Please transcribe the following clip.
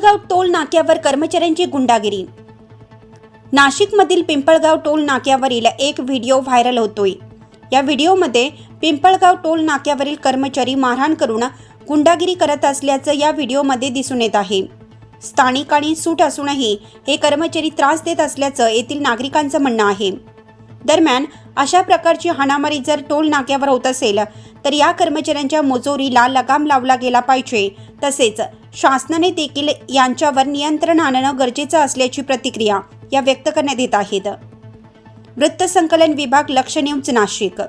Pimpalgaon toll नाक्यावर कर्मचाऱ्यांची गुंडागिरी. नाशिकमधील पिंपळगाव टोल नाक्यावरील एक व्हिडिओ व्हायरल होतोय. या व्हिडिओमध्ये पिंपळगाव टोल नाक्यावरील कर्मचारी मारहाण करून गुंडागिरी करत असल्याचं या व्हिडिओमध्ये दिसून येत आहे. स्थानिक आणि सूट असूनही हे कर्मचारी त्रास देत असल्याचं येथील नागरिकांचं म्हणणं आहे. दरम्यान अशा प्रकारची हाणामारी जर टोल नाक्यावर होत असेल तर या कर्मचाऱ्यांच्या मुजोरीला लगाम लावला गेला पाहिजे. तसेच शासनाने देखील यांच्यावर नियंत्रण आणणं गरजेचं असल्याची प्रतिक्रिया या व्यक्त करण्यात येत आहेत. वृत्तसंकलन विभाग लक्ष न्यूज नाशिक.